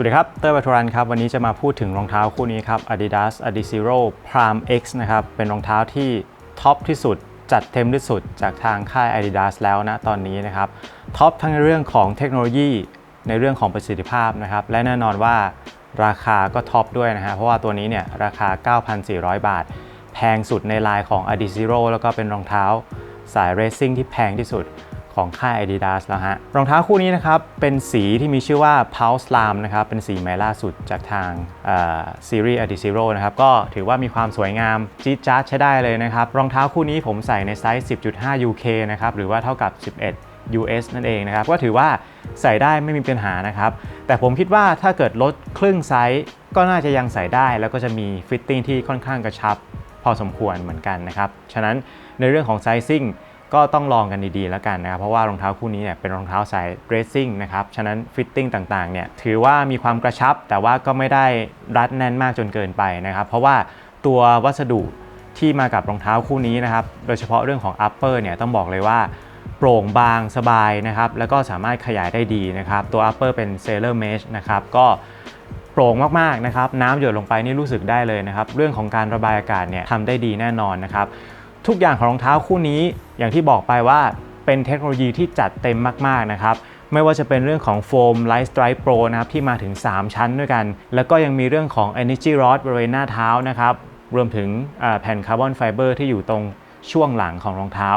วัสดีครับ เตอร์บัทรันครับ วันนี้จะมาพูดถึงรองเท้าคู่นี้ครับ Adidas Adizero Prime X นะครับ เป็นรองเท้าที่ท็อปที่สุด จัดเต็มที่สุดจากทางค่าย Adidas แล้วนะตอนนี้นะครับ ท็อปทั้งในเรื่องของเทคโนโลยี ในเรื่องของประสิทธิภาพนะครับ และแน่นอนว่าราคาก็ท็อปด้วยนะฮะ เพราะว่าตัวนี้เนี่ยราคา 9,400 บาท แพงสุดในไลน์ของ Adizero แล้วก็เป็นรองเท้าสายเรซซิ่งที่แพงที่สุด ของค่าย Adidas แล้วฮะ รองเท้าคู่นี้นะครับ เป็นสีที่มีชื่อว่า Pulse l a m นะครับ เป็นสีใหม่ล่าสุดจากทางซีรีส์ Adizero นะครับ ก็ถือว่ามีความสวยงามจี๊ดจ๊าดใช้ได้เลยนะครับ รองเท้าคู่นี้ผมใส่ในไซส์ 10.5 UK นะครับ หรือว่าเท่ากับ 11 US นั่นเองนะครับ ก็ถือว่าใส่ได้ไม่มีปัญหานะครับ แต่ผมคิดว่าถ้าเกิดลดครึ่งไซส์ก็น่าจะยังใส่ได้ แล้วก็จะมีฟิตติ้งที่ค่อนข้างกระชับ พอสมควรเหมือนกันนะครับ ฉะนั้นในเรื่องของไซซิ่ง ก็ต้องลองกันดีๆแล้วกันนะครับ เพราะว่ารองเท้าคู่นี้เนี่ยเป็นรองเท้าสายเรซซิ่งนะครับ ฉะนั้นฟิตติ้งต่างๆเนี่ยถือว่ามีความกระชับ แต่ว่าก็ไม่ได้รัดแน่นมากจนเกินไปนะครับ เพราะว่าตัววัสดุที่มากับรองเท้าคู่นี้นะครับ โดยเฉพาะเรื่องของ upper เนี่ยต้องบอกเลยว่าโปร่งบางสบายนะครับ แล้วก็สามารถขยายได้ดีนะครับ ตัว upper เป็น sailor mesh นะครับก็โปร่งมากๆนะครับ น้ำหยดลงไปนี่รู้สึกได้เลยนะครับ เรื่องของการระบายอากาศเนี่ยทำได้ดีแน่นอนนะครับ ทุกอย่างของรองเท้าคู่นี้อย่างที่บอกไปว่าเป็นเทคโนโลยีที่จัดเต็มมากๆนะครับไม่ว่าจะเป็นเรื่องของโฟม Light Strike Pro นะครับที่มาถึง 3 ชั้นด้วยกัน แล้วก็ยังมีเรื่องของ Energy Rod บริเวณหน้าเท้านะครับรวมถึงแผ่นคาร์บอนไฟเบอร์ที่อยู่ตรงช่วงหลังของรองเท้า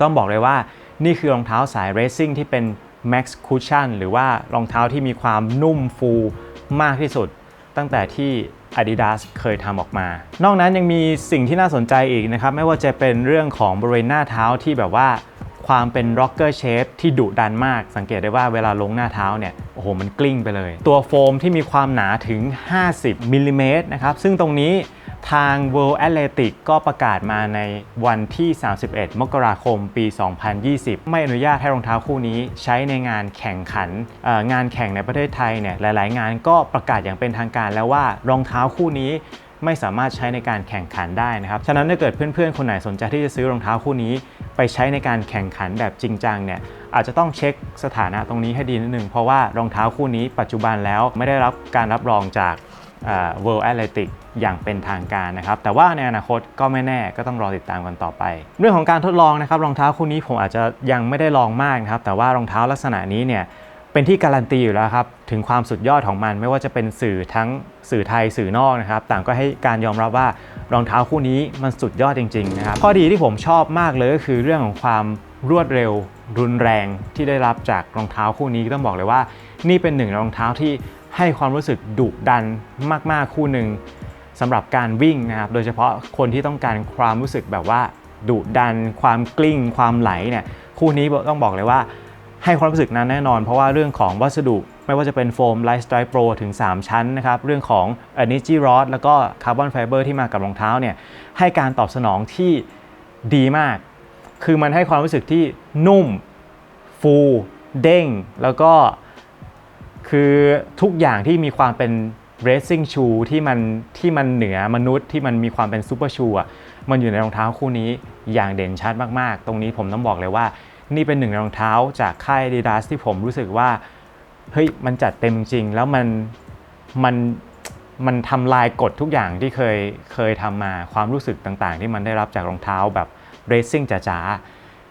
ต้องบอกเลยว่านี่คือรองเท้าสายเรซซิ่งที่เป็น Max Cushion หรือว่ารองเท้าที่มีความนุ่มฟูมากที่สุด ตั้งแต่ที่ Adidas เคยทำออกมา นอกนั้นยังมีสิ่งที่น่าสนใจอีกนะครับ ไม่ว่าจะเป็นเรื่องของบริเวณหน้าเท้าที่แบบว่าความเป็น rocker shape ที่ดุดันมาก สังเกตได้ว่าเวลาลงหน้าเท้าเนี่ย โอ้โห มันกลิ้งไปเลย ตัวโฟมที่มีความหนาถึง 50มิลลิเมตรนะครับ ซึ่งตรงนี้ ทาง World Athletic ก็ประกาศมาในวันที่ 31 มกราคม ปี 2020 ไม่อนุญาตให้รองเท้าคู่นี้ใช้ในงานแข่งขัน งานแข่งในประเทศไทยเนี่ยหลาย ๆ งานก็ประกาศอย่างเป็นทางการแล้วว่ารองเท้าคู่นี้ไม่สามารถใช้ในการแข่งขันได้นะครับ ฉะนั้นถ้าเกิดเพื่อน ๆ คนไหนสนใจที่จะซื้อรองเท้าคู่นี้ ไปใช้ในการแข่งขันแบบจริงจังเนี่ยอาจจะต้องเช็คสถานะตรงนี้ให้ดีนิดนึงเพราะว่ารองเท้าคู่นี้ปัจจุบันแล้วไม่ได้รับการรับรองจาก World Athletic อย่างเป็นทางการนะครับ แต่ว่าในอนาคตก็ไม่แน่ก็ต้องรอติดตามกันต่อไป เรื่องของการทดลองนะครับรองเท้าคู่นี้ผมอาจจะยังไม่ได้ลองมากนะครับ แต่ว่ารองเท้าลักษณะนี้เนี่ยเป็นที่การันตีอยู่แล้วครับถึงความสุดยอดของมัน ไม่ว่าจะเป็นสื่อทั้งสื่อไทยสื่อนอกนะครับ ต่างก็ให้การยอมรับว่ารองเท้าคู่นี้มันสุดยอดจริงๆนะครับข้อดีที่ผมชอบมากเลยก็คือเรื่องของความรวดเร็วรุนแรงที่ได้รับจากรองเท้าคู่นี้ต้องบอกเลยว่า นี่เป็นหนึ่งรองเท้าที่ ให้ความรู้สึกดุดันมาก ๆ คู่หนึ่งสำหรับการวิ่งนะครับ โดยเฉพาะคนที่ต้องการความรู้สึกแบบว่าดุดัน ความกลิ้ง ความไหลเนี่ยคู่นี้ต้องบอกเลยว่าให้ความรู้สึกนั้นแน่นอน เพราะว่าเรื่องของวัสดุไม่ว่าจะเป็นโฟม Light Strike Pro ถึง 3 ชั้นนะครับ เรื่องของ Energy Rod แล้วก็ Carbon Fiber ที่มากับรองเท้าเนี่ยให้การตอบสนองที่ดีมาก คือมันให้ความรู้สึกที่นุ่ม ฟู เด้ง แล้วก็ คือทุกอย่างที่มีความเป็น racing shoe ที่มันที่มันเหนือมนุษย์ที่มันมีความเป็นซูเปอร์ชูอะมันอยู่ในรองเท้าคู่นี้อย่างเด่นชัดมากๆ ตรงนี้ผมต้องบอกเลยว่า นี่เป็นหนึ่งในรองเท้าจากค่าย Adidas ที่ผมรู้สึกว่าเฮ้ยมันจัดเต็มจริง แล้วมันมันมันทำลายกฎทุกอย่างที่เคยเคยทำมาความรู้สึกต่างๆ ที่มันได้รับจากรองเท้าแบบ racing จ๋า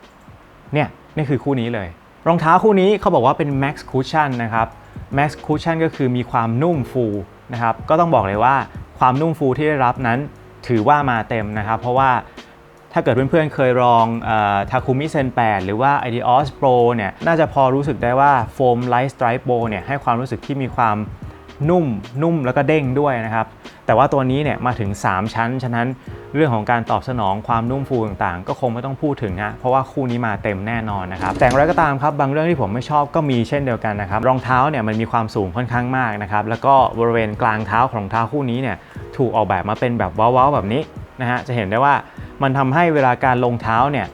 ๆเนี่ยนี่คือคู่นี้เลย รองเท้าคู่นี้เขาบอกว่าเป็น Max Cushion นะครับ Max Cushion ก็คือมีความนุ่มฟูนะครับ ก็ต้องบอกเลยว่าความนุ่มฟูที่ได้รับนั้นถือว่ามาเต็มนะครับ เพราะว่าถ้าเกิดเพื่อนๆ เคยลองทาคุมิเซน8หรือว่า Adios Pro เนี่ย น่าจะพอรู้สึกได้ว่าโฟม Light Stripe Pro เนี่ยให้ความรู้สึกที่มีความนุ่มนุ่มแล้วก็เด้งด้วยนะครับ แต่ว่าตัวนี้เนี่ยมาถึง 3 ชั้น ฉะนั้นเรื่องของการตอบสนองความนุ่มฟูต่างๆ ก็คงไม่ต้องพูดถึงฮะเพราะว่าคู่นี้มาเต็มแน่นอนนะครับ แต่อย่างไรก็ตามครับ บางเรื่องที่ผมไม่ชอบก็มีเช่นเดียวกันนะครับ รองเท้าเนี่ยมันมีความสูงค่อนข้างมากนะครับ แล้วก็บริเวณกลางเท้าของรองเท้าคู่นี้เนี่ยถูกออกแบบมาเป็นแบบว้าๆแบบนี้นะฮะ จะเห็นได้ว่ามันทำให้เวลาการลงเท้าเนี่ย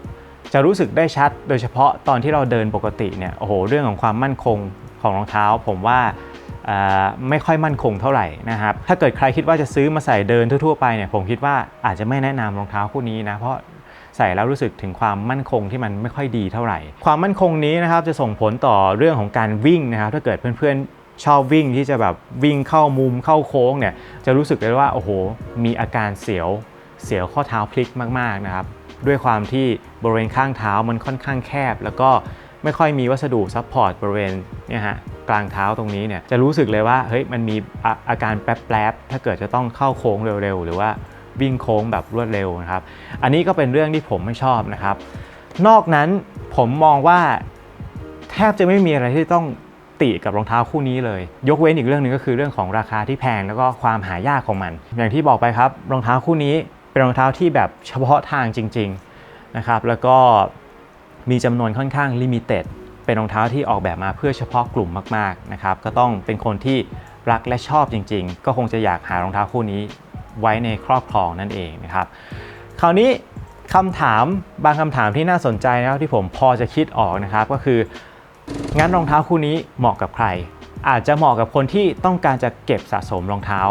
จะรู้สึกได้ชัด โดยเฉพาะตอนที่เราเดินปกติเนี่ย โอ้โห เรื่องของความมั่นคงของรองเท้า ผมว่า ไม่ค่อยมั่นคงเท่าไหร่นะครับ ถ้าเกิดใครคิดว่าจะซื้อมาใส่เดินทั่ว ๆ ไปเนี่ยผมคิดว่าอาจจะไม่แนะนำรองเท้าคู่นี้นะเพราะใส่แล้วรู้สึกถึงความมั่นคงที่มันไม่ค่อยดีเท่าไหร่ ความมั่นคงนี้นะครับจะส่งผลต่อเรื่องของการวิ่งนะครับ ถ้าเกิดเพื่อนๆชอบวิ่งที่จะแบบวิ่งเข้ามุมเข้าโค้งเนี่ยจะรู้สึกเลยว่าโอ้โห มีอาการเสียวเสียวข้อเท้าพลิกมากๆนะครับ ด้วยความที่บริเวณข้างเท้ามันค่อนข้างแคบ แล้วก็ ไม่ค่อยมีวัสดุซัพพอร์ตบริเวณเนี่ยฮะกลางเท้าตรงนี้เนี่ยจะรู้สึกเลยว่าเฮ้ยมันมีอาอาการแป๊บๆถ้าเกิดจะต้องเข้าโค้งเร็วๆ หรือว่าวิ่งโค้งแบบรวดเร็วนะครับอันนี้ก็เป็นเรื่องที่ผมไม่ชอบนะครับ นอกนั้นผมมองว่าแทบจะไม่มีอะไรที่ต้องติกับรองเท้าคู่นี้เลย ยกเว้นอีกเรื่องหนึ่งก็คือเรื่องของราคาที่แพงแล้วก็ความหายากของมัน อย่างที่บอกไปครับรองเท้าคู่นี้เป็นรองเท้าที่แบบเฉพาะทางจริง ๆนะครับ แล้วก็ มีจำนวนค่อนข้างลิมิเต็ดเป็นรองเท้าที่ออกแบบมาเพื่อเฉพาะกลุ่มมากๆนะครับก็ต้องเป็นคนที่รักและชอบจริง ๆ ก็คงจะอยากหารองเท้าคู่นี้ไว้ในครอบครองนั่นเองนะครับคราวนี้คำถามบางคำถามที่น่าสนใจนะครับที่ผมพอจะคิดออกนะครับก็คืองั้นรองเท้าคู่นี้เหมาะกับใคร อาจจะเหมาะกับคนที่ต้องการจะเก็บสะสมรองเท้า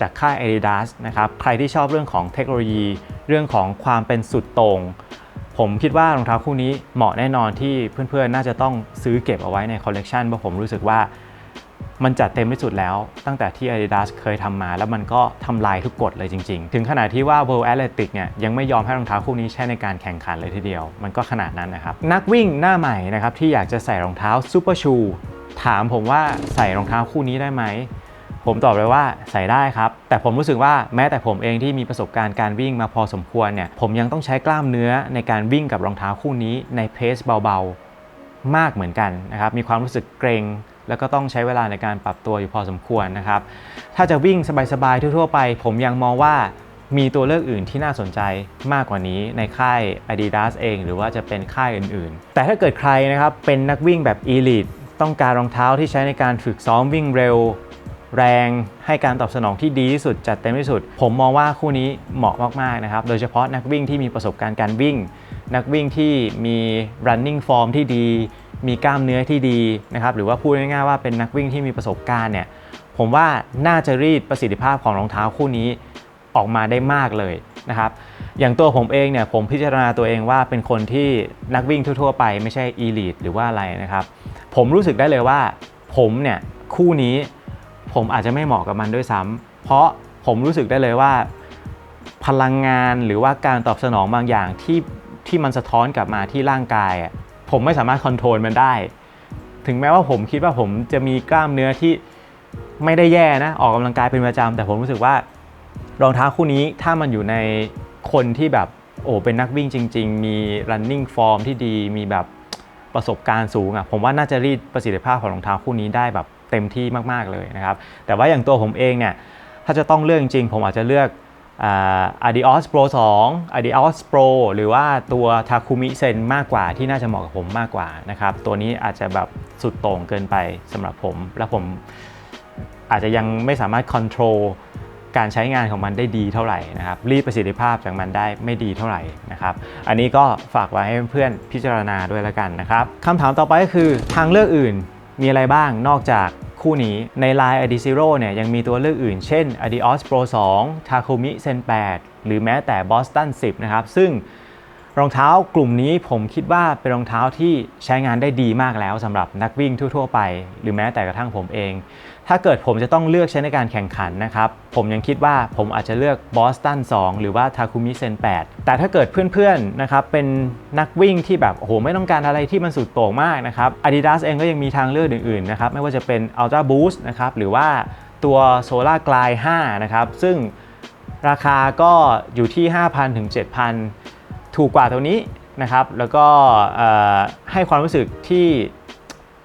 จากค่าย Adidas นะครับใครที่ชอบเรื่องของเทคโนโลยี เรื่องของความเป็นสุดโต่ง ผมคิดว่ารองเท้าคู่นี้เหมาะแน่นอนที่เพื่อนๆ น่าจะต้องซื้อเก็บเอาไว้ในคอลเลกชันเพราะผมรู้สึกว่ามันจัดเต็มที่สุดแล้ว ตั้งแต่ที่ Adidas เคยทำมา แล้วมันก็ทำลายทุกกฎเลยจริงๆ ถึงขนาดที่ว่า World Athletic เนี่ยยังไม่ยอมให้รองเท้าคู่นี้ใช้ในการแข่งขันเลยทีเดียว มันก็ขนาดนั้นนะครับ นักวิ่งหน้าใหม่นะครับที่อยากจะใส่รองเท้า Super Shoe ถามผมว่าใส่รองเท้าคู่นี้ได้ไหม ผมตอบเลยว่าใส่ได้ครับ แต่ผมรู้สึกว่าแม้แต่ผมเองที่มีประสบการณ์การวิ่งมาพอสมควรเนี่ยผมยังต้องใช้กล้ามเนื้อในการวิ่งกับรองเท้าคู่นี้ในเพสเบาๆมากเหมือนกันนะครับมีความรู้สึกเกรงแล้วก็ต้องใช้เวลาในการปรับตัวอยู่พอสมควรนะครับ ถ้าจะวิ่งสบายๆทั่วๆไป ผมยังมองว่ามีตัวเลือกอื่นที่น่าสนใจมากกว่านี้ในค่าย Adidas เอง หรือว่าจะเป็นค่ายอื่นๆ แต่ถ้าเกิดใครนะครับเป็นนักวิ่งแบบ Elite ต้องการรองเท้าที่ใช้ในการฝึกซ้อมวิ่งเร็ว แรงให้การตอบสนองที่ดีที่สุดจัดเต็มที่สุด ผมมองว่าคู่นี้เหมาะมากๆนะครับโดยเฉพาะนักวิ่งที่มีประสบการณ์การวิ่ง นักวิ่งที่มี running form ที่ดี มีกล้ามเนื้อที่ดีนะครับหรือว่าพูดง่ายๆว่าเป็นนักวิ่งที่มีประสบการณ์เนี่ยผมว่าน่าจะรีดประสิทธิภาพของรองเท้าคู่นี้ออกมาได้มากเลยนะครับอย่างตัวผมเองเนี่ยผมพิจารณาตัวเองว่าเป็นคนที่นักวิ่งทั่วๆไปไม่ใช่ elite หรือว่าอะไรนะครับผมรู้สึกได้เลยว่าผมเนี่ยคู่นี้ ผมอาจจะไม่เหมาะกับมันด้วยซ้ำเพราะผมรู้สึกได้เลยว่า พลังงานหรือว่าการตอบสนองบางอย่างที่ที่มันสะท้อนกลับมาที่ร่างกายอะผมไม่สามารถคอนโทรลมันได้ ถึงแม้ว่าผมคิดว่าผมจะมีกล้ามเนื้อที่ไม่ได้แย่นะ ออกกำลังกายเป็นประจำแต่ผมรู้สึกว่ารองเท้าคู่นี้ถ้ามันอยู่ในคนที่แบบโอ้เป็นนักวิ่งจริง ๆ มี running form ที่ดีมีแบบประสบการณ์สูงอะ่ะผมว่าน่าจะรีดประสิทธิภาพของรองเท้าคู่นี้ได้แบบ เต็มที่มากๆเลยนะครับ แต่ว่าอย่างตัวผมเองเนี่ยถ้าจะต้องเลือกจริงๆผมอาจจะเลือกอ่า Adios Pro 2 Adios Pro หรือว่าตัว Takumi Sen มากกว่าที่น่าจะเหมาะกับผมมากกว่านะครับ ตัวนี้อาจจะแบบสุดโต่งเกินไปสำหรับผม และผมอาจจะยังไม่สามารถ control การใช้งานของมันได้ดีเท่าไหร่นะครับ รีดประสิทธิภาพจากมันได้ไม่ดีเท่าไหร่นะครับ อันนี้ก็ฝากไว้ให้เพื่อนๆพิจารณาด้วยแล้วกันนะครับคำถามต่อไปก็คือทางเลือกอื่น มีอะไรบ้างนอกจากคู่นี้ใน Line Adi Zero เนี่ยยังมีตัวเลือกอื่น เช่น Adios Pro 2 Takumi Sen 8 หรือแม้แต่ Boston 10 นะครับ ซึ่ง รองเท้ากลุ่มนี้ผมคิดว่าเป็นรองเท้าที่ใช้งานได้ดีมากแล้วสำหรับนักวิ่งทั่ว ๆ ไป หรือแม้แต่กระทั่งผมเอง ถ้าเกิดผมจะต้องเลือกใช้ในการแข่งขันนะครับ ผมยังคิดว่าผมอาจจะเลือก Boston 2หรือว่า Takumi Sen 8แต่ถ้าเกิดเพื่อนๆนะครับเป็นนักวิ่งที่แบบโอ้โหไม่ต้องการอะไรที่มันสุดโต่งมากนะครับ Adidas เองก็ยังมีทางเลือกอื่นๆนะครับไม่ว่าจะเป็น Ultra Boost นะครับหรือว่าตัว Solar Glide 5นะครับซึ่งราคาก็อยู่ที่ 5,000ถึง7,000 ถูกกว่าตัวนี้นะครับ แล้วก็ให้ความรู้สึกที่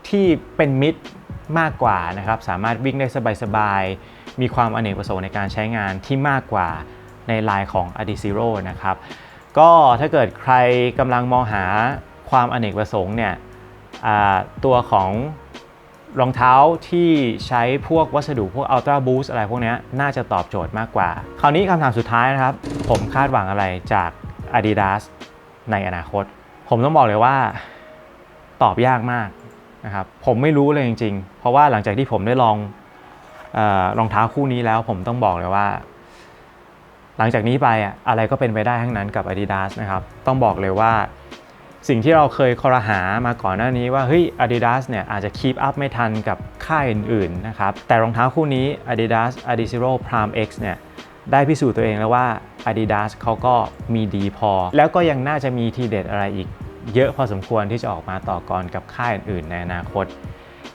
ที่เป็นมิตรมากกว่านะครับ สามารถวิ่งได้สบายๆ มีความอเนกประสงค์ในการใช้งานที่มากกว่าในลายของ a d i z e r o นะครับ ก็ถ้าเกิดใครกำลังมองหาความอเนกประสงค์เนี่ยตัวของรองเท้าที่ใช้พวกวัสดุพวก Ultra Boost อะไรพวกนี้น่าจะตอบโจทย์มากกว่า คราวนี้คำถามสุดท้ายนะครับ ผมคาดหวังอะไรจาก Adidas ในอนาคต ผมต้องบอกเลยว่าตอบยากมากนะครับผมไม่รู้เลยจริง ๆ เพราะว่าหลังจากที่ผมได้ลองอรองเท้าคู่นี้แล้ว ผมต้องบอกเลยว่า หลังจากนี้ไปอะอะไรก็เป็นไปได้ทั้งนั้นกับ Adidas นะครับต้องบอกเลยว่าสิ่งที่เราเคยคอรหามาก่อนหน้านี้ว่าเฮ้ย Adidas เนี่ยอาจจะ keep up ไม่ทันกับค่ายอื่นๆนะครับแต่รองเท้าคู่นี้ Adidas Adizero Prime X เนี่ยได้พิสูจน์ตัวเองแล้วว่า Adidas เขาก็มีดีพอ แล้วก็ยังน่าจะมีทีเด็ดอะไรอีก เยอะพอสมควรที่จะออกมาต่อกรกับค่ายอื่นๆในอนาคต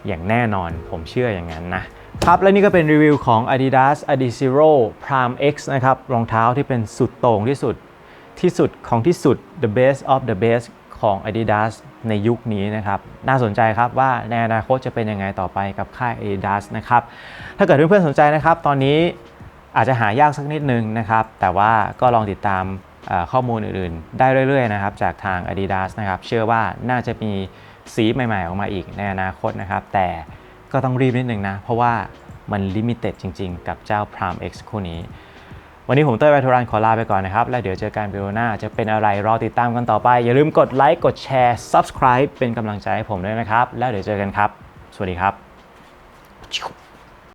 อย่างแน่นอนผมเชื่ออย่างนั้นนะครับ และนี่ก็เป็นรีวิวของ Adidas Adizero Prime X นะครับรองเท้าที่เป็นสุดโต่งที่สุดที่สุดของที่สุด the best of the best ของ Adidas ในยุคนี้นะครับ น่าสนใจครับว่าในอนาคตจะเป็นยังไงต่อไปกับค่าย Adidas นะครับ ถ้าเกิดเพื่อนๆสนใจนะครับ ตอนนี้ อาจจะหายากสักนิดนึงนะครับ แต่ว่าก็ลองติดตามข้อมูลอื่นๆ ได้เรื่อยๆนะครับจากทาง Adidas นะครับ เชื่อว่าน่าจะมีสีใหม่ๆ ออกมาอีกในอนาคตนะครับ แต่ก็ต้องรีบนิดนึงนะ เพราะว่ามันลิมิเต็ดจริงๆ กับเจ้า Prime X คู่นี้ วันนี้ผมเต้ยไวทรันขอลาไปก่อนนะครับ แล้วเดี๋ยวเจอกันวิดีโอหน้าจะเป็นอะไรรอติดตามกันต่อไป อย่าลืมกดไลค์กดแชร์ Subscribe เป็นกำลังใจให้ผมด้วยนะครับ แล้วเดี๋ยวเจอกันครับ สวัสดีครับ